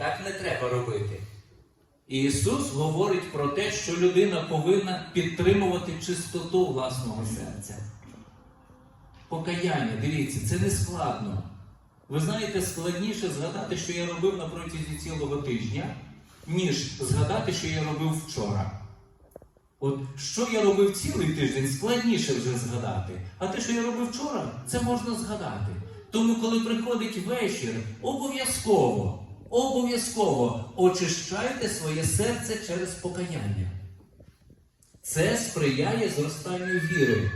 Так не треба робити. Ісус говорить про те, що людина повинна підтримувати чистоту власного серця. Покаяння, дивіться, це не складно. Ви знаєте, складніше згадати, що я робив на протязі цілого тижня, ніж згадати, що я робив вчора. От що я робив цілий тиждень, складніше вже згадати. А те, що я робив вчора, це можна згадати. Тому, коли приходить вечір, обов'язково, обов'язково очищайте своє серце через покаяння. Це сприяє зростанню віри.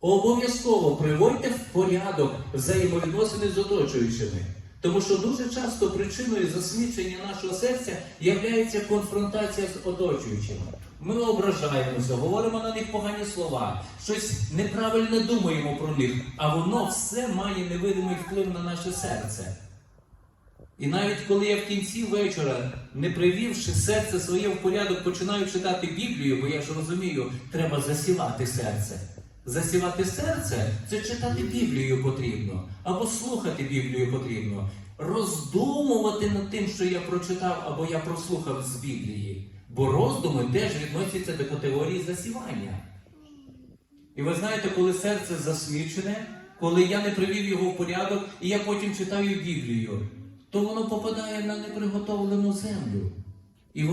Обов'язково приводьте в порядок взаємовідносини з оточуючими. Тому що дуже часто причиною засмічення нашого серця є конфронтація з оточуючими. Ми ображаємося, говоримо на них погані слова, щось неправильно думаємо про них, а воно все має невидимий вплив на наше серце. І навіть коли я в кінці вечора, не привівши серце своє в порядок, починаю читати Біблію, бо я ж розумію, треба засівати серце. Засівати серце це читати Біблію потрібно, або слухати Біблію потрібно, роздумувати над тим, що я прочитав або я прослухав з Біблії. Бо роздуми теж відносяться до категорії засівання. І ви знаєте, коли серце засмічене, коли я не привів його в порядок, і я потім читаю Біблію, то воно попадає на неприготовлену землю. І воно